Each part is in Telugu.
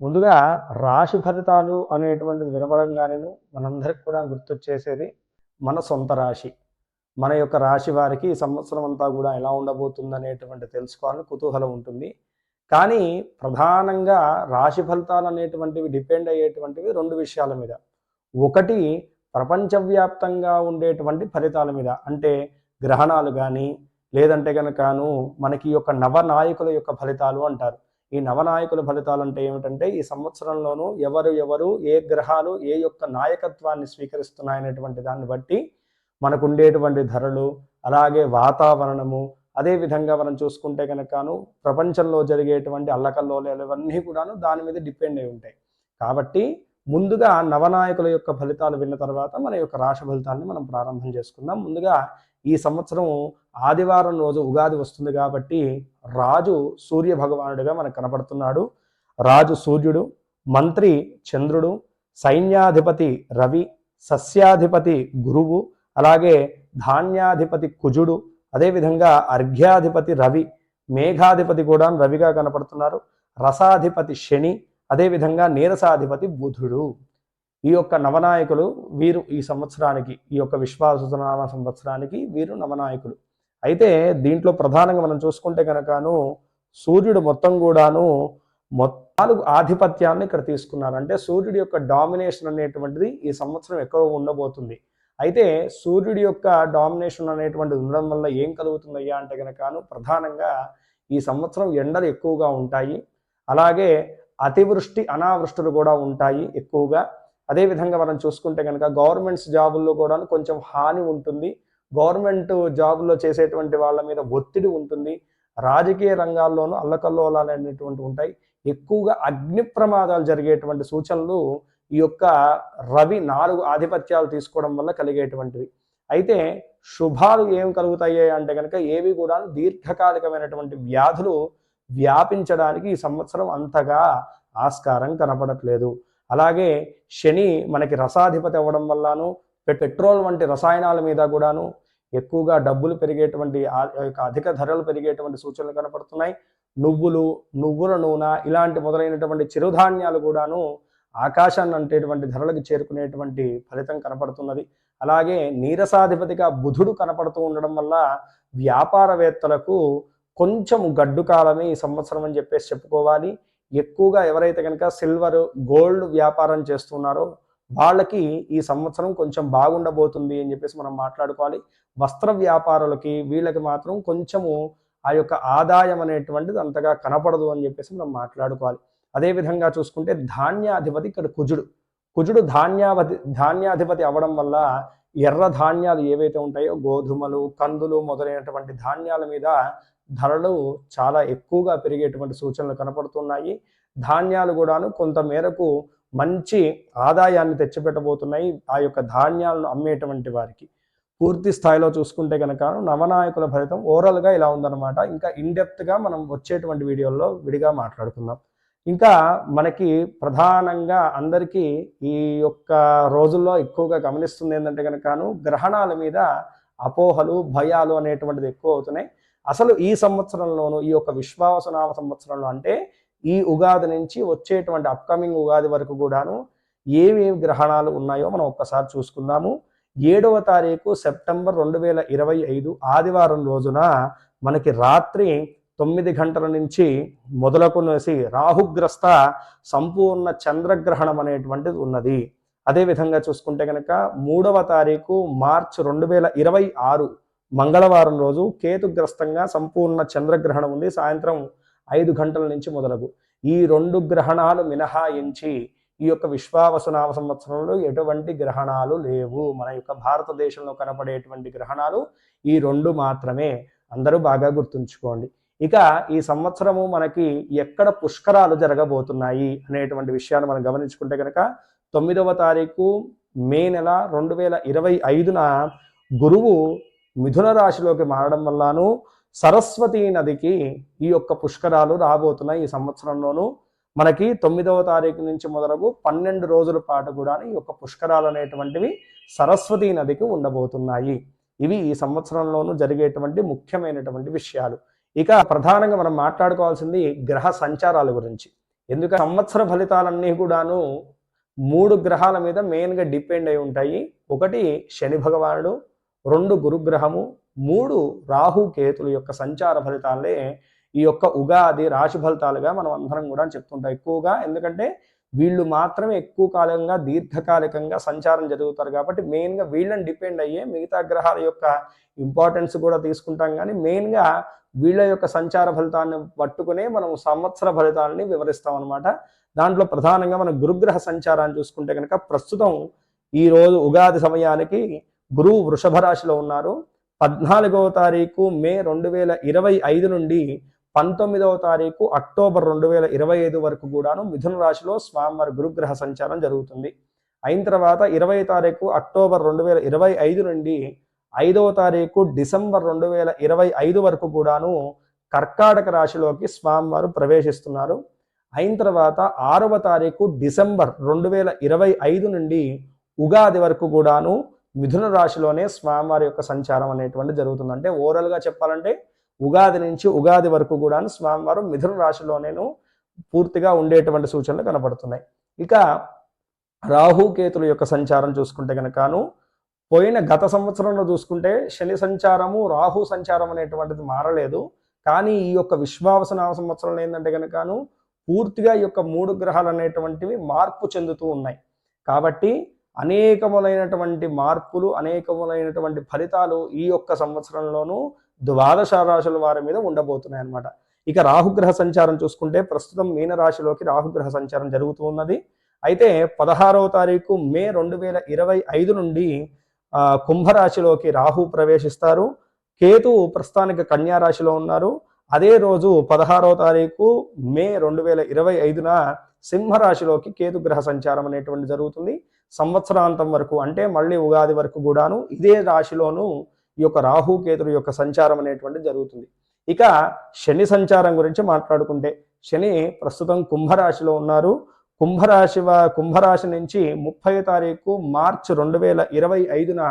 ముందుగా రాశి ఫలితాలు అనేటువంటిది వినపడంగానే మనందరికి కూడా గుర్తొచ్చేసేది మన సొంత రాశి. మన యొక్క రాశి వారికి సంవత్సరం అంతా కూడా ఎలా ఉండబోతుంది అనేటువంటి తెలుసుకోవాలని కుతూహలం ఉంటుంది. కానీ ప్రధానంగా రాశి ఫలితాలు అనేటువంటివి డిపెండ్ అయ్యేటువంటివి రెండు విషయాల మీద. ఒకటి ప్రపంచవ్యాప్తంగా ఉండేటువంటి ఫలితాల మీద. అంటే గ్రహణాలు కానీ లేదంటే కనుకను మనకి యొక్క నవనాయకుల యొక్క ఫలితాలు అంటారు. ఈ నవనాయకుల ఫలితాలు అంటే ఏమిటంటే ఈ సంవత్సరంలోనూ ఎవరు ఎవరు ఏ గ్రహాలు ఏ యొక్క నాయకత్వాన్ని స్వీకరిస్తున్నాయనేటువంటి దాన్ని బట్టి మనకుండేటువంటి ధరలు అలాగే వాతావరణము అదే విధంగా మనం చూసుకుంటే కనుకను ప్రపంచంలో జరిగేటువంటి అల్లకల్లోలాలు ఇవన్నీ కూడాను దాని మీద డిపెండ్ అయి ఉంటాయి. కాబట్టి ముందుగా నవనాయకుల యొక్క ఫలితాలు విన్న తర్వాత మన యొక్క రాశి ఫలితాన్ని మనం ప్రారంభం చేసుకుందాం. ముందుగా ఈ సంవత్సరం ఆదివారం రోజు ఉగాది వస్తుంది కాబట్టి రాజు సూర్య భగవానుడిగా మనకు కనపడుతున్నాడు. రాజు సూర్యుడు మంత్రి చంద్రుడు సైన్యాధిపతి రవి సస్యాధిపతి గురువు అలాగే ధాన్యాధిపతి కుజుడు అదేవిధంగా అర్ఘ్యాధిపతి రవి మేఘాధిపతి కూడా రవిగా కనపడుతున్నారు. రసాధిపతి శని అదేవిధంగా నీరసాధిపతి బుధుడు. ఈ యొక్క నవనాయకులు వీరు ఈ సంవత్సరానికి ఈ యొక్క విశ్వాసనామ సంవత్సరానికి వీరు నవనాయకులు. అయితే దీంట్లో ప్రధానంగా మనం చూసుకుంటే కనుకను సూర్యుడు మొత్తం కూడాను నాలుగు ఆధిపత్యాన్ని ఇక్కడ తీసుకున్నారు. అంటే సూర్యుడి యొక్క డామినేషన్ అనేటువంటిది ఈ సంవత్సరం ఎక్కువ ఉండబోతుంది. అయితే సూర్యుడి యొక్క డామినేషన్ అనేటువంటిది ఉండడం వల్ల ఏం కలుగుతుందయ్యా అంటే కనుకను ప్రధానంగా ఈ సంవత్సరం ఎండలు ఎక్కువగా ఉంటాయి. అలాగే అతివృష్టి అనావృష్టులు కూడా ఉంటాయి ఎక్కువగా. అదేవిధంగా మనం చూసుకుంటే కనుక గవర్నమెంట్స్ జాబుల్లో కూడా కొంచెం హాని ఉంటుంది. గవర్నమెంట్ జాబుల్లో చేసేటువంటి వాళ్ళ మీద ఒత్తిడి ఉంటుంది. రాజకీయ రంగాల్లోనూ అల్లకల్లోలాలు అనేటువంటి ఉంటాయి. ఎక్కువగా అగ్ని ప్రమాదాలు జరిగేటువంటి సూచనలు ఈ యొక్క రవి నాలుగు ఆధిపత్యాలు తీసుకోవడం వల్ల కలిగేటువంటివి. అయితే శుభాలు ఏం కలుగుతాయి అంటే కనుక ఏవి కూడా దీర్ఘకాలికమైనటువంటి వ్యాధులు వ్యాపించడానికి ఈ సంవత్సరం అంతగా ఆస్కారం కనపడట్లేదు. అలాగే శని మనకి రసాధిపతి అవ్వడం వల్లను పెట్రోల్ వంటి రసాయనాల మీద కూడాను ఎక్కువగా డబ్బులు పెరిగేటువంటి యొక్క అధిక ధరలు పెరిగేటువంటి సూచనలు కనపడుతున్నాయి. నువ్వులు నువ్వుల నూనె ఇలాంటి మొదలైనటువంటి చిరుధాన్యాలు కూడాను ఆకాశాన్ని అంటేటువంటి ధరలకు చేరుకునేటువంటి ఫలితం కనపడుతున్నది. అలాగే నీరసాధిపతిగా బుధుడు కనపడుతూ ఉండడం వల్ల వ్యాపారవేత్తలకు కొంచెం గడ్డు కాలమే ఈ సంవత్సరం అని చెప్పేసి చెప్పుకోవాలి. ఎక్కువగా ఎవరైతే కనుక సిల్వర్ గోల్డ్ వ్యాపారం చేస్తున్నారో వాళ్ళకి ఈ సంవత్సరం కొంచెం బాగుండబోతుంది అని చెప్పేసి మనం మాట్లాడుకోవాలి. వస్త్ర వ్యాపారులకి వీళ్ళకి మాత్రం కొంచెము ఆ యొక్క ఆదాయం అనేటువంటిది అంతగా కనపడదు అని చెప్పేసి మనం మాట్లాడుకోవాలి. అదేవిధంగా చూసుకుంటే ధాన్యాధిపతి ఇక్కడ కుజుడు. కుజుడు ధాన్యావధి ధాన్యాధిపతి అవ్వడం వల్ల ఎర్ర ధాన్యాలు ఏవైతే ఉంటాయో గోధుమలు కందులు మొదలైనటువంటి ధాన్యాల మీద ధరలు చాలా ఎక్కువగా పెరిగేటువంటి సూచనలు కనపడుతున్నాయి. ధాన్యాలు కూడాను కొంత మేరకు మంచి ఆదాయాన్ని తెచ్చిపెట్టబోతున్నాయి ఆ యొక్క ధాన్యాలను అమ్మేటువంటి వారికి. పూర్తి స్థాయిలో చూసుకుంటే కనుక నవనాయకుల ఫలితం ఓవరాల్గా ఇలా ఉందన్నమాట. ఇంకా ఇన్డెప్త్గా మనం వచ్చేటువంటి వీడియోల్లో విడిగా మాట్లాడుకుందాం. ఇంకా మనకి ప్రధానంగా అందరికీ ఈ యొక్క రోజుల్లో ఎక్కువగా గమనిస్తుంది ఏంటంటే కనుకను గ్రహణాల మీద అపోహలు భయాలు అనేటువంటిది ఎక్కువ అవుతున్నాయి. అసలు ఈ సంవత్సరంలోనూ ఈ యొక్క విశ్వాసనామ సంవత్సరంలో అంటే ఈ ఉగాది నుంచి వచ్చేటువంటి అప్కమింగ్ ఉగాది వరకు కూడాను ఏమేమి గ్రహణాలు ఉన్నాయో మనం ఒక్కసారి చూసుకుందాము. ఏడవ తారీఖు సెప్టెంబర్ రెండు వేల ఇరవై ఐదు ఆదివారం రోజున మనకి రాత్రి తొమ్మిది గంటల నుంచి మొదలకునేసి రాహుగ్రస్త సంపూర్ణ చంద్రగ్రహణం అనేటువంటిది ఉన్నది. అదేవిధంగా చూసుకుంటే కనుక మూడవ తారీఖు మార్చ్ రెండు వేల ఇరవై ఆరు మంగళవారం రోజు కేతుగ్రస్తంగా సంపూర్ణ చంద్రగ్రహణం ఉంది. సాయంత్రం ఐదు గంటల నుంచి మొదలగు. ఈ రెండు గ్రహణాలు మినహాయించి ఈ యొక్క విశ్వావసునామ సంవత్సరంలో ఎటువంటి గ్రహణాలు లేవు. మన యొక్క భారతదేశంలో కనపడేటువంటి గ్రహణాలు ఈ రెండు మాత్రమే. అందరూ బాగా గుర్తుంచుకోండి. ఇక ఈ సంవత్సరము మనకి ఎక్కడ పుష్కరాలు జరగబోతున్నాయి అనేటువంటి విషయాన్ని మనం గమనించుకుంటే కనుక తొమ్మిదవ తారీఖు మే నెల రెండు వేల ఇరవై ఐదున గురువు మిథున రాశిలోకి మారడం వల్లను సరస్వతీ నదికి ఈ యొక్క పుష్కరాలు రాబోతున్నాయి ఈ సంవత్సరంలోనూ. మనకి తొమ్మిదవ తారీఖు నుంచి మొదలగు పన్నెండు రోజుల పాటు కూడా ఈ యొక్క పుష్కరాలు అనేటువంటివి సరస్వతీ నదికి ఉండబోతున్నాయి. ఇవి ఈ సంవత్సరంలోనూ జరిగేటువంటి ముఖ్యమైనటువంటి విషయాలు. ఇక ప్రధానంగా మనం మాట్లాడుకోవాల్సింది గ్రహ సంచారాల గురించి. ఎందుకంటే సంవత్సర ఫలితాలన్నీ కూడాను మూడు గ్రహాల మీద మెయిన్గా డిపెండ్ అయి ఉంటాయి. ఒకటి శని భగవానుడు రెండు గురుగ్రహము మూడు రాహు కేతుల యొక్క సంచార ఫలితాలే ఈ యొక్క ఉగాది రాశి ఫలితాలుగా మనం అందరం కూడా చెప్తుంటాం ఎక్కువగా. ఎందుకంటే వీళ్ళు మాత్రమే ఎక్కువ కాలంగా దీర్ఘకాలికంగా సంచారం జరుగుతారు కాబట్టి మెయిన్గా వీళ్ళని డిపెండ్ అయ్యే మిగతా గ్రహాల యొక్క ఇంపార్టెన్స్ కూడా తీసుకుంటాం కానీ మెయిన్గా వీళ్ళ యొక్క సంచార ఫలితాన్ని పట్టుకునే మనం సంవత్సర ఫలితాలని వివరిస్తాం అనమాట దాంట్లో ప్రధానంగా మనం గురుగ్రహ సంచారాన్ని చూసుకుంటే కనుక ప్రస్తుతం ఈరోజు ఉగాది సమయానికి గురువు వృషభ రాశిలో ఉన్నారు. పద్నాలుగవ తారీఖు మే రెండు వేల ఇరవై ఐదు నుండి పంతొమ్మిదవ తారీఖు అక్టోబర్ రెండు వేల ఇరవై ఐదు వరకు కూడాను మిథున రాశిలో స్వామివారి గురుగ్రహ సంచారం జరుగుతుంది. అయిన తర్వాత ఇరవై తారీఖు అక్టోబర్ రెండు వేల ఇరవై ఐదు నుండి ఐదవ తారీఖు డిసెంబర్ రెండు వేల ఇరవై ఐదు వరకు కూడాను కర్కాటక రాశిలోకి స్వామివారు ప్రవేశిస్తున్నారు. అయిన తర్వాత ఆరవ తారీఖు డిసెంబర్ రెండు వేల ఇరవై ఐదు నుండి ఉగాది వరకు కూడాను మిథున రాశిలోనే స్వామివారి యొక్క సంచారం అనేటువంటి జరుగుతుంది. అంటే ఓవరాల్గా చెప్పాలంటే ఉగాది నుంచి ఉగాది వరకు కూడా స్వామివారు మిథున రాశిలోనేను పూర్తిగా ఉండేటువంటి సూచనలు కనపడుతున్నాయి. ఇక రాహుకేతుల యొక్క సంచారం చూసుకుంటే కనుకను పోయిన గత సంవత్సరంలో చూసుకుంటే శని సంచారము రాహు సంచారం అనేటువంటిది మారలేదు. కానీ ఈ యొక్క విశ్వావసనామ సంవత్సరంలో ఏంటంటే కనుకను పూర్తిగా ఈ యొక్క మూడు గ్రహాలు అనేటువంటివి మార్పు చెందుతూ ఉన్నాయి. కాబట్టి అనేకములైనటువంటి మార్పులు అనేకములైనటువంటి ఫలితాలు ఈ యొక్క సంవత్సరంలోనూ ద్వాదశ రాశుల వారి మీద ఉండబోతున్నాయి అనమాట ఇక రాహుగ్రహ సంచారం చూసుకుంటే ప్రస్తుతం మీనరాశిలోకి రాహుగ్రహ సంచారం జరుగుతూ ఉన్నది. అయితే పదహారవ తారీఖు మే రెండు వేల ఇరవై ఐదు నుండి కుంభరాశిలోకి రాహు ప్రవేశిస్తారు. కేతు ప్రస్తుతానికి కన్యా రాశిలో ఉన్నారు. అదే రోజు పదహారవ తారీఖు మే రెండు వేల ఇరవై ఐదున సింహరాశిలోకి కేతు గ్రహ సంచారం అనేటువంటి జరుగుతుంది. సంవత్సరాంతం వరకు అంటే మళ్ళీ ఉగాది వరకు కూడాను ఇదే రాశిలోనూ ఈ యొక్క రాహు యొక్క సంచారం అనేటువంటి జరుగుతుంది. ఇక శని సంచారం గురించి మాట్లాడుకుంటే శని ప్రస్తుతం కుంభరాశిలో ఉన్నారు. కుంభరాశి కుంభరాశి నుంచి ముప్పై తారీఖు మార్చి రెండు వేల ఇరవై ఐదున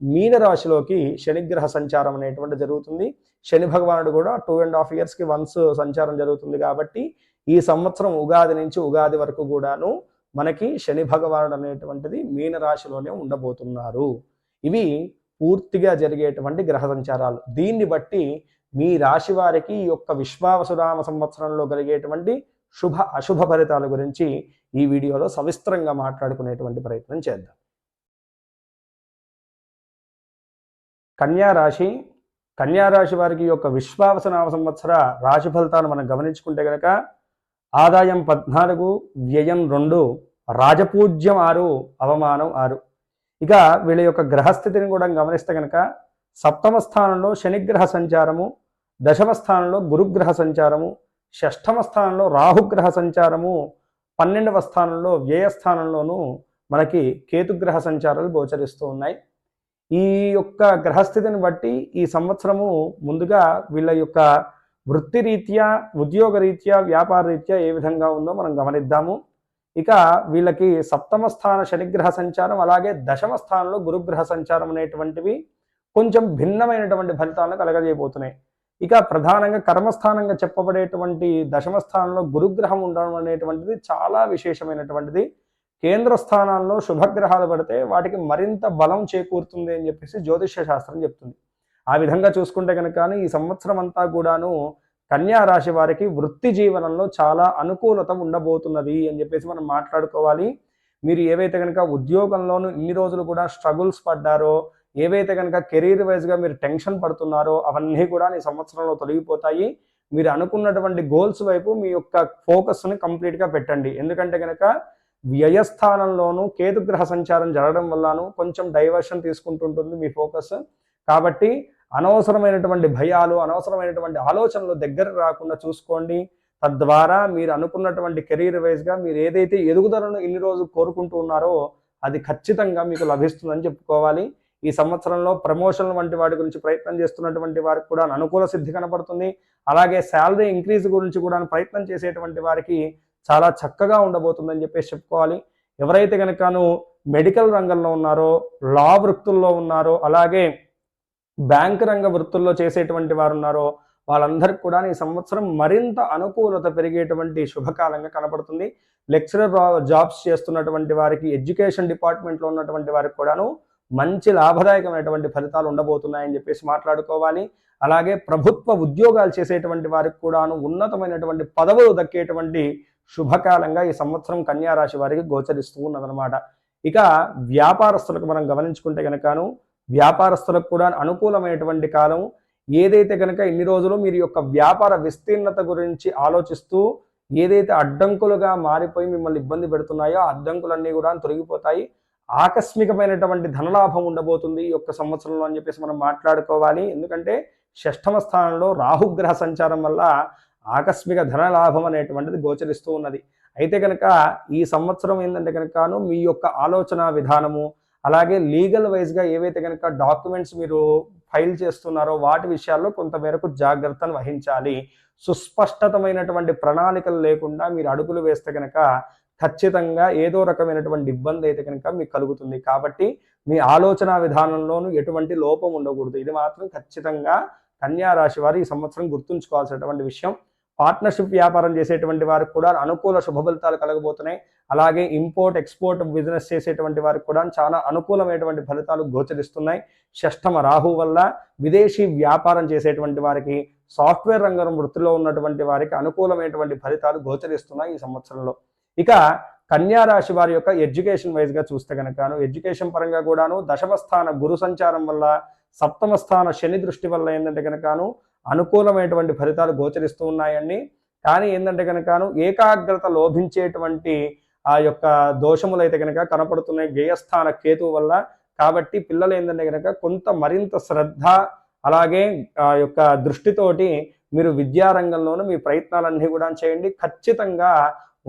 మీనరాశిలోకి శనిగ్రహ సంచారం అనేటువంటి జరుగుతుంది. శని భగవానుడు కూడా టూ అండ్ హాఫ్ ఇయర్స్కి వన్స్ సంచారం జరుగుతుంది కాబట్టి ఈ సంవత్సరం ఉగాది నుంచి ఉగాది వరకు కూడాను మనకి శని భగవానుడు అనేటువంటిది మీనరాశిలోనే ఉండబోతున్నారు. ఇవి పూర్తిగా జరిగేటువంటి గ్రహ సంచారాలు. దీన్ని బట్టి మీ రాశి వారికి ఈ యొక్క విశ్వావసురామ సంవత్సరంలో కలిగేటువంటి శుభ అశుభ ఫలితాల గురించి ఈ వీడియోలో సవిస్తరంగా మాట్లాడుకునేటువంటి ప్రయత్నం చేద్దాం. కన్యా రాశి కన్యా రాశి వారికి యొక్క విశ్వావసనామ సంవత్సర రాశి ఫలితాలు మనం గమనించుకుంటే కనుక ఆదాయం పద్నాలుగు వ్యయం రెండు రాజపూజ్యం ఆరు అవమానం ఆరు. ఇక వీళ్ళ యొక్క గ్రహస్థితిని కూడా గమనిస్తే కనుక సప్తమ స్థానంలో శనిగ్రహ సంచారము దశమ స్థానంలో గురుగ్రహ సంచారము షష్ఠమ స్థానంలో రాహుగ్రహ సంచారము పన్నెండవ స్థానంలో వ్యయస్థానంలోనూ మనకి కేతుగ్రహ సంచారాలు గోచరిస్తూ ఉన్నాయి. ఈ యొక్క గ్రహస్థితిని బట్టి ఈ సంవత్సరము ముందుగా వీళ్ళ యొక్క వృత్తి రీత్యా ఉద్యోగ రీత్యా వ్యాపార రీత్యా ఏ విధంగా ఉందో మనం గమనిద్దాము. ఇక వీళ్ళకి సప్తమ స్థాన శనిగ్రహ సంచారం అలాగే దశమ స్థానంలో గురుగ్రహ సంచారం అనేటువంటివి కొంచెం భిన్నమైనటువంటి ఫలితాలను కలగజేయబోతున్నాయి. ఇక ప్రధానంగా కర్మస్థానంగా చెప్పబడేటువంటి దశమ స్థానంలో గురుగ్రహం ఉండడం అనేటువంటిది చాలా విశేషమైనటువంటిది. కేంద్ర స్థానాల్లో శుభగ్రహాలు పడితే వాటికి మరింత బలం చేకూరుతుంది అని చెప్పేసి జ్యోతిష్య శాస్త్రం చెప్తుంది. ఆ విధంగా చూసుకుంటే కనుక ఈ సంవత్సరం అంతా కూడాను కన్యా రాశి వారికి వృత్తి జీవనంలో చాలా అనుకూలత ఉండబోతున్నది అని చెప్పేసి మనం మాట్లాడుకోవాలి. మీరు ఏవైతే కనుక ఉద్యోగంలోనూ ఇన్ని రోజులు కూడా స్ట్రగుల్స్ పడ్డారో ఏవైతే కనుక కెరీర్ వైజ్గా మీరు టెన్షన్ పడుతున్నారో అవన్నీ కూడా ఈ సంవత్సరంలో తొలగిపోతాయి. మీరు అనుకున్నటువంటి గోల్స్ వైపు మీ యొక్క ఫోకస్ని కంప్లీట్గా పెట్టండి. ఎందుకంటే కనుక వ్యయస్థానంలోనూ కేతుగ్రహ సంచారం జరగడం వల్లను కొంచెం డైవర్షన్ తీసుకుంటుంటుంది మీ ఫోకస్. కాబట్టి అనవసరమైనటువంటి భయాలు అనవసరమైనటువంటి ఆలోచనలు దగ్గర రాకుండా చూసుకోండి. తద్వారా మీరు అనుకున్నటువంటి కెరీర్ వైజ్గా మీరు ఏదైతే ఎదుగుదలను ఇన్ని రోజులు కోరుకుంటూ ఉన్నారో అది ఖచ్చితంగా మీకు లభిస్తుందని చెప్పుకోవాలి. ఈ సంవత్సరంలో ప్రమోషన్ వంటి వాటి గురించి ప్రయత్నం చేస్తున్నటువంటి వారికి కూడా అనుకూల సిద్ధి కనపడుతుంది. అలాగే శాలరీ ఇంక్రీజ్ గురించి కూడా ప్రయత్నం చేసేటువంటి వారికి చాలా చక్కగా ఉండబోతుందని చెప్పేసి చెప్పుకోవాలి. ఎవరైతే కనుకను మెడికల్ రంగంలో ఉన్నారో లా వృత్తుల్లో ఉన్నారో అలాగే బ్యాంక్ రంగ వృత్తుల్లో చేసేటువంటి వారు ఉన్నారో వాళ్ళందరికీ కూడా ఈ సంవత్సరం మరింత అనుకూలత పెరిగేటువంటి శుభకాలంగా కనపడుతుంది లెక్చరర్ జాబ్స్ చేస్తున్నటువంటి వారికి ఎడ్యుకేషన్ డిపార్ట్మెంట్లో ఉన్నటువంటి వారికి కూడాను మంచి లాభదాయకమైనటువంటి ఫలితాలు ఉండబోతున్నాయని చెప్పేసి మాట్లాడుకోవాలి. అలాగే ప్రభుత్వ ఉద్యోగాలు చేసేటువంటి వారికి కూడాను ఉన్నతమైనటువంటి పదవులు దక్కేటువంటి శుభకాలంగా ఈ సంవత్సరం కన్యా రాశి వారికి గోచరిస్తూ ఉన్నదనమాట ఇక వ్యాపారస్తులకు మనం గమనించుకుంటే కనుకను వ్యాపారస్తులకు కూడా అనుకూలమైనటువంటి కాలం ఏదైతే కనుక ఇన్ని రోజులు మీరు యొక్క వ్యాపార విస్తీర్ణత గురించి ఆలోచిస్తూ ఏదైతే అడ్డంకులుగా మారిపోయి మిమ్మల్ని ఇబ్బంది పెడుతున్నాయో ఆ అడ్డంకులన్నీ కూడా తొలగిపోతాయి. ఆకస్మికమైనటువంటి ధనలాభం ఉండబోతుంది ఈ యొక్క సంవత్సరంలో అని చెప్పేసి మనం మాట్లాడుకోవాలి. ఎందుకంటే షష్టమ స్థానంలో రాహుగ్రహ సంచారం వల్ల ఆకస్మిక ధనలాభం అనేటువంటిది గోచరిస్తూ ఉన్నది. అయితే కనుక ఈ సంవత్సరం ఏంటంటే కనుకను మీ యొక్క ఆలోచన విధానము అలాగే లీగల్ వైజ్గా ఏవైతే కనుక డాక్యుమెంట్స్ మీరు ఫైల్ చేస్తున్నారో వాటి విషయాల్లో కొంతమేరకు జాగ్రత్తను వహించాలి. సుస్పష్టతమైనటువంటి ప్రణాళికలు లేకుండా మీరు అడుగులు వేస్తే కనుక ఖచ్చితంగా ఏదో రకమైనటువంటి ఇబ్బంది అయితే కనుక మీకు కలుగుతుంది. కాబట్టి మీ ఆలోచన విధానంలోనూ ఎటువంటి లోపం ఉండకూడదు. ఇది మాత్రం ఖచ్చితంగా కన్యా రాశి వారు ఈ సంవత్సరం గుర్తుంచుకోవాల్సినటువంటి విషయం. పార్ట్నర్షిప్ వ్యాపారం చేసేటువంటి వారికి కూడా అనుకూల శుభ ఫలితాలు కలగబోతున్నాయి. అలాగే ఇంపోర్ట్ ఎక్స్పోర్ట్ బిజినెస్ చేసేటువంటి వారికి కూడా చాలా అనుకూలమైనటువంటి ఫలితాలు గోచరిస్తున్నాయి. షష్టమ రాహు వల్ల విదేశీ వ్యాపారం చేసేటువంటి వారికి సాఫ్ట్వేర్ రంగం వృత్తిలో ఉన్నటువంటి వారికి అనుకూలమైనటువంటి ఫలితాలు గోచరిస్తున్నాయి ఈ సంవత్సరంలో. ఇక కన్యా రాశి వారి యొక్క ఎడ్యుకేషన్ వైజ్గా చూస్తే కనుకను ఎడ్యుకేషన్ పరంగా కూడాను దశమ స్థాన గురు సంచారం వల్ల సప్తమ స్థాన శని దృష్టి వల్ల ఏంటంటే కనుకను అనుకూలమైనటువంటి ఫలితాలు గోచరిస్తూ ఉన్నాయండి. కానీ ఏంటంటే కనుకను ఏకాగ్రత లోభించేటువంటి ఆ యొక్క దోషములు అయితే కనుక కనపడుతున్నాయి. వ్యయస్థాన కేతు వల్ల. కాబట్టి పిల్లలు ఏంటంటే కనుక కొంత మరింత శ్రద్ధ అలాగే ఆ యొక్క దృష్టితోటి మీరు విద్యారంగంలోనూ మీ ప్రయత్నాలన్నీ కూడా చేయండి. ఖచ్చితంగా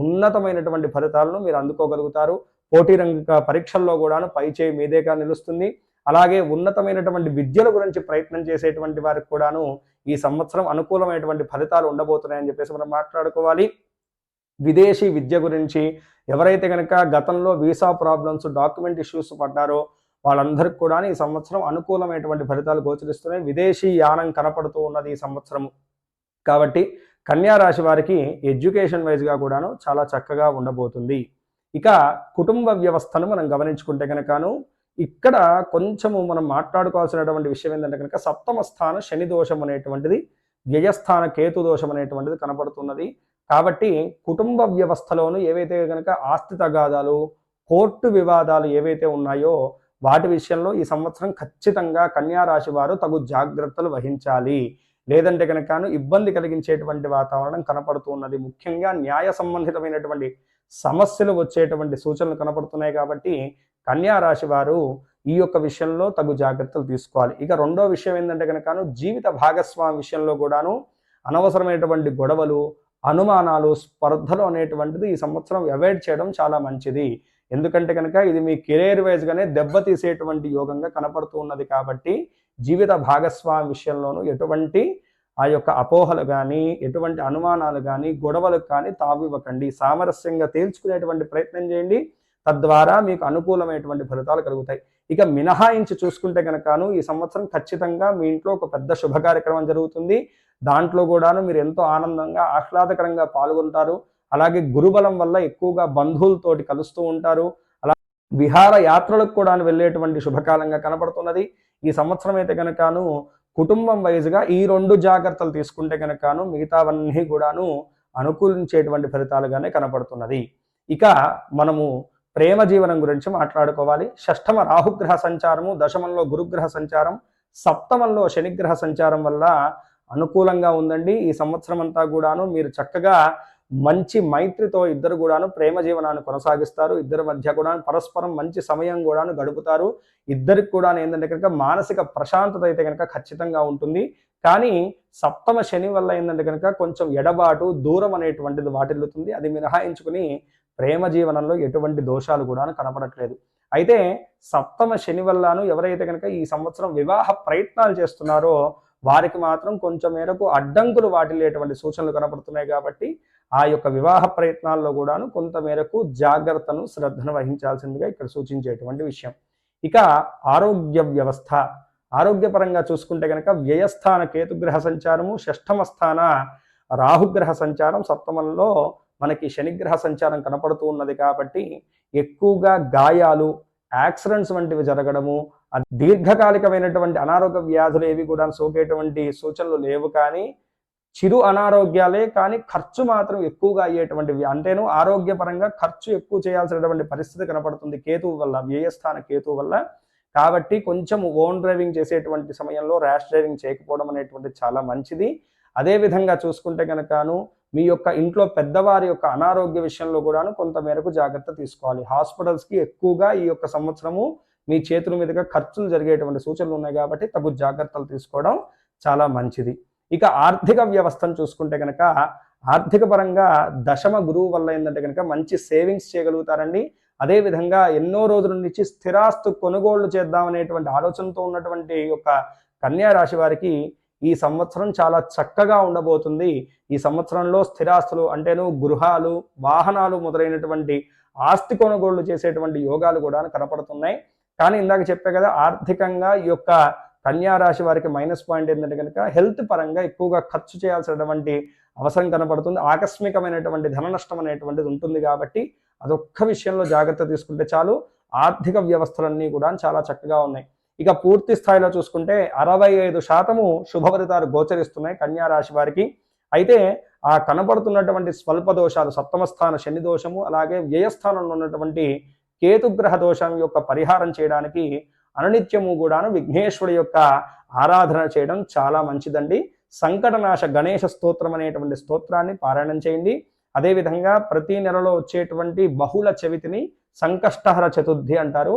ఉన్నతమైనటువంటి ఫలితాలను మీరు అందుకోగలుగుతారు. పోటీ రంగ పరీక్షల్లో కూడాను పై చేయి మీదేగా నిలుస్తుంది. అలాగే ఉన్నతమైనటువంటి విద్యల గురించి ప్రయత్నం చేసేటువంటి వారికి కూడాను ఈ సంవత్సరం అనుకూలమైనటువంటి ఫలితాలు ఉండబోతున్నాయని చెప్పేసి మనం మాట్లాడుకోవాలి. విదేశీ విద్య గురించి ఎవరైతే కనుక గతంలో వీసా ప్రాబ్లమ్స్ డాక్యుమెంట్ ఇష్యూస్ పడ్డారో వాళ్ళందరికీ కూడా ఈ సంవత్సరం అనుకూలమైనటువంటి ఫలితాలు గోచరిస్తున్నాయి. విదేశీ యానం కనపడుతూ ఉన్నది ఈ సంవత్సరము. కాబట్టి కన్యా రాశి వారికి ఎడ్యుకేషన్ వైజ్గా కూడాను చాలా చక్కగా ఉండబోతుంది. ఇక కుటుంబ వ్యవస్థను మనం గమనించుకుంటే కనుకను ఇక్కడ కొంచెము మనం మాట్లాడుకోవాల్సినటువంటి విషయం ఏంటంటే కనుక సప్తమ స్థాన శని దోషం అనేటువంటిది వ్యయస్థాన కేతు దోషం అనేటువంటిది కనపడుతున్నది. కాబట్టి కుటుంబ వ్యవస్థలోను ఏవైతే కనుక ఆస్తి తగాదాలు కోర్టు వివాదాలు ఏవైతే ఉన్నాయో వాటి విషయంలో ఈ సంవత్సరం ఖచ్చితంగా కన్యా రాశి వారు తగు జాగ్రత్తలు వహించాలి. లేదంటే కనుక ఇబ్బంది కలిగించేటువంటి వాతావరణం కనపడుతున్నది ముఖ్యంగా న్యాయ సంబంధితమైనటువంటి సమస్యలు వచ్చేటువంటి సూచనలు కనపడుతున్నాయి కాబట్టి కన్యా రాశి వారు ఈ యొక్క విషయంలో తగు జాగ్రత్తలు తీసుకోవాలి. ఇక రెండో విషయం ఏంటంటే కనుక జీవిత భాగస్వామి విషయంలో కూడాను అనవసరమైనటువంటి గొడవలు అనుమానాలు స్పర్ధలు అనేటువంటిది ఈ సంవత్సరం అవాయిడ్ చేయడం చాలా మంచిది. ఎందుకంటే కనుక ఇది మీ కెరీర్ వైజ్గానే దెబ్బతీసేటువంటి యోగంగా కనపడుతూ ఉన్నది కాబట్టి జీవిత భాగస్వామి విషయంలోనూ ఎటువంటి ఆ యొక్క అపోహలు కానీ ఎటువంటి అనుమానాలు కానీ గొడవలకు కానీ తావివ్వకండి. సామరస్యంగా తేల్చుకునేటువంటి ప్రయత్నం చేయండి. తద్వారా మీకు అనుకూలమైనటువంటి ఫలితాలు కలుగుతాయి. ఇక మినహాయించి చూసుకుంటే కనుకను ఈ సంవత్సరం ఖచ్చితంగా మీ ఇంట్లో ఒక పెద్ద శుభ కార్యక్రమం జరుగుతుంది. దాంట్లో కూడాను మీరు ఎంతో ఆనందంగా ఆహ్లాదకరంగా పాల్గొంటారు. అలాగే గురుబలం వల్ల ఎక్కువగా బంధువులతోటి కలుస్తూ ఉంటారు. అలా విహార యాత్రలకు కూడా వెళ్ళేటువంటి శుభకాలంగా కనపడుతున్నది ఈ సంవత్సరం అయితే కనుకను కుటుంబం వైజ్గా ఈ రెండు జాగ్రత్తలు తీసుకుంటే కనుకను మిగతావన్నీ కూడాను అనుకూలించేటువంటి ఫలితాలుగానే కనపడుతున్నది ఇక మనము ప్రేమ జీవనం గురించి మాట్లాడుకోవాలి. షష్టమ రాహుగ్రహ సంచారము దశమంలో గురుగ్రహ సంచారం సప్తమంలో శనిగ్రహ సంచారం వల్ల అనుకూలంగా ఉందండి. ఈ సంవత్సరం అంతా కూడాను మీరు చక్కగా మంచి మైత్రితో ఇద్దరు కూడాను ప్రేమ జీవనాన్ని కొనసాగిస్తారు. ఇద్దరి మధ్య కూడా పరస్పరం మంచి సమయం కూడాను గడుపుతారు. ఇద్దరికి కూడా ఏంటంటే కనుక మానసిక ప్రశాంతత అయితే కనుక ఖచ్చితంగా ఉంటుంది. కానీ సప్తమ శని వల్ల ఏంటంటే కనుక కొంచెం ఎడబాటు దూరం అనేటువంటిది వాటిల్లుతుంది. అది మినహాయించుకుని ప్రేమ జీవనంలో ఎటువంటి దోషాలు కూడా కనపడట్లేదు. అయితే సప్తమ శని వల్లను ఎవరైతే కనుక ఈ సంవత్సరం వివాహ ప్రయత్నాలు చేస్తున్నారో వారికి మాత్రం కొంచెం మేరకు అడ్డంకులు వాటిల్లేటువంటి సూచనలు కనపడుతున్నాయి కాబట్టి ఆ యొక్క వివాహ ప్రయత్నాల్లో కూడాను కొంత మేరకు జాగ్రత్తను శ్రద్ధను వహించాల్సిందిగా ఇక్కడ సూచించేటువంటి విషయం. ఇక ఆరోగ్య వ్యవస్థ. ఆరోగ్యపరంగా చూసుకుంటే కనుక వ్యయస్థాన కేతుగ్రహ సంచారము షష్టమ స్థాన రాహుగ్రహ సంచారం సప్తమంలో మనకి శనిగ్రహ సంచారం కనపడుతూ ఉన్నది కాబట్టి ఎక్కువగా గాయాలు యాక్సిడెంట్స్ వంటివి జరగడము దీర్ఘకాలికమైనటువంటి అనారోగ్య వ్యాధులు ఏవి కూడా సోకేటువంటి సూచనలు లేవు కానీ చిరు అనారోగ్యాలే కానీ ఖర్చు మాత్రం ఎక్కువగా అయ్యేటువంటివి. అంటేను ఆరోగ్యపరంగా ఖర్చు ఎక్కువ చేయాల్సినటువంటి పరిస్థితి కనపడుతుంది కేతువు వల్ల వ్యయస్థాన కేతువు వల్ల. కాబట్టి కొంచెం ఓన్ డ్రైవింగ్ చేసేటువంటి సమయంలో ర్యాష్ డ్రైవింగ్ చేయకపోవడం అనేటువంటి చాలా మంచిది. అదే విధంగా చూసుకుంటే కనుకను మీ యొక్క ఇంట్లో పెద్దవారి యొక్క అనారోగ్య విషయంలో కూడాను కొంత మేరకు జాగ్రత్త తీసుకోవాలి. హాస్పిటల్స్కి ఎక్కువగా ఈ యొక్క సంవత్సరము మీ చేతుల మీదుగా ఖర్చులు జరిగేటువంటి సూచనలు ఉన్నాయి కాబట్టి తగు జాగ్రత్తలు తీసుకోవడం చాలా మంచిది. ఇక ఆర్థిక వ్యవస్థను చూసుకుంటే కనుక ఆర్థిక పరంగా దశమ గురువు వల్ల ఏంటంటే కనుక మంచి సేవింగ్స్ చేయగలుగుతారండి. అదేవిధంగా ఎన్నో రోజుల నుంచి స్థిరాస్తు కొనుగోళ్ళు చేద్దామనేటువంటి ఆలోచనతో ఉన్నటువంటి యొక్క కన్యా రాశి వారికి ఈ సంవత్సరం చాలా చక్కగా ఉండబోతుంది. ఈ సంవత్సరంలో స్థిరాస్తులు అంటేను గృహాలు వాహనాలు మొదలైనటువంటి ఆస్తి కొనుగోళ్ళు చేసేటువంటి యోగాలు కూడా కనపడుతున్నాయి. కానీ ఇందాక చెప్పే కదా ఆర్థికంగా ఈ యొక్క కన్యారాశి వారికి మైనస్ పాయింట్ ఏంటంటే కనుక హెల్త్ పరంగా ఎక్కువగా ఖర్చు చేయాల్సినటువంటి అవసరం కనపడుతుంది. ఆకస్మికమైనటువంటి ధన నష్టం అనేటువంటిది ఉంటుంది కాబట్టి అదొక్క విషయంలో జాగ్రత్త తీసుకుంటే చాలు. ఆర్థిక వ్యవస్థలన్నీ కూడా చాలా చక్కగా ఉన్నాయి. ఇక పూర్తి స్థాయిలో చూసుకుంటే అరవై ఐదు శాతము శుభఫలితాలు గోచరిస్తున్నాయి కన్యా రాశి వారికి. అయితే ఆ కనపడుతున్నటువంటి స్వల్ప దోషాలు సప్తమస్థాన శని దోషము అలాగే వ్యయస్థానంలో ఉన్నటువంటి కేతుగ్రహ దోషం యొక్క పరిహారం చేయడానికి అనునిత్యము కూడాను విఘ్నేశ్వరుడి యొక్క ఆరాధన చేయడం చాలా మంచిదండి. సంకటనాశ గణేష స్తోత్రం అనేటువంటి స్తోత్రాన్ని పారాయణం చేయండి. అదేవిధంగా ప్రతి నెలలో వచ్చేటువంటి బహుళ చవితిని సంకష్టహర చతుర్థి అంటారు.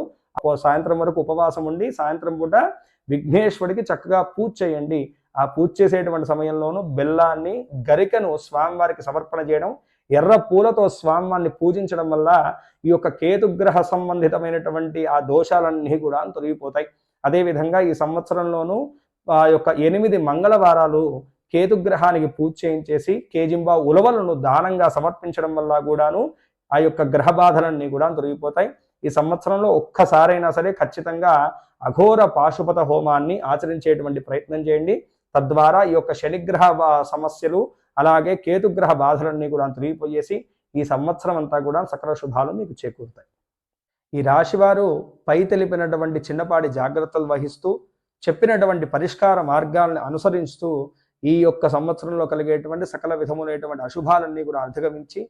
సాయంత్రం వరకు ఉపవాసం ఉండి సాయంత్రం పూట విఘ్నేశ్వరుడికి చక్కగా పూజ చేయండి. ఆ పూజ చేసేటువంటి సమయంలోనూ బెల్లాన్ని గరికను స్వామివారికి సమర్పణ చేయడం ఎర్ర పూలతో స్వామివారిని పూజించడం వల్ల ఈ యొక్క కేతుగ్రహ సంబంధితమైనటువంటి ఆ దోషాలన్నీ కూడా తొలగిపోతాయి. అదేవిధంగా ఈ సంవత్సరంలోనూ ఆ యొక్క ఎనిమిది మంగళవారాలు కేతుగ్రహానికి పూజ చేయించేసి కేజింబా ఉలవలను దానంగా సమర్పించడం వల్ల కూడాను ఆ యొక్క గ్రహ బాధలన్నీ కూడా తొలగిపోతాయి. ఈ సంవత్సరంలో ఒక్కసారైనా సరే ఖచ్చితంగా అఘోర పాశుపత హోమాన్ని ఆచరించేటువంటి ప్రయత్నం చేయండి. తద్వారా ఈ యొక్క శనిగ్రహ సమస్యలు అలాగే కేతుగ్రహ బాధలన్నీ కూడా తొలగిపోయేసి ఈ సంవత్సరం అంతా కూడా సకల శుభాలు మీకు చేకూరుతాయి. ఈ రాశివారు పై తెలిపినటువంటి చిన్నపాటి జాగ్రత్తలు వహిస్తూ చెప్పినటువంటి పరిష్కార మార్గాలను అనుసరిస్తూ ఈ యొక్క సంవత్సరంలో కలిగేటువంటి సకల విధములైనటువంటి అశుభాలన్నీ కూడా అధిగమించి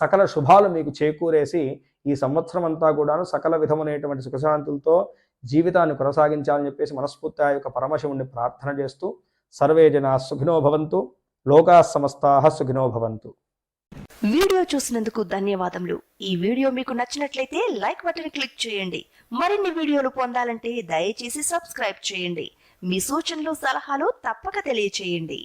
సకల శుభాలు మీకు చేకూరేసి ఈ సంవత్సరం అంతా కూడాను సకల విధములైనటువంటి సుఖశాంతులతో జీవితాన్ని కొనసాగించాలని చెప్పేసి మనస్ఫూర్తి ఆ యొక్క పరమశివుణ్ణి ప్రార్థన చేస్తూ సర్వే జనా సుఖినో భవంతు లోకా సమస్తాహ సుఖినో భవంతు. వీడియో చూసినందుకు ధన్యవాదములు. ఈ వీడియో మీకు నచ్చినట్లయితే లైక్ బటన్ క్లిక్ చేయండి. మరిన్ని వీడియోలు పొందాలంటే దయచేసి సబ్స్క్రైబ్ చేయండి. మీ సూచనలు సలహాలు తప్పక తెలియచేయండి.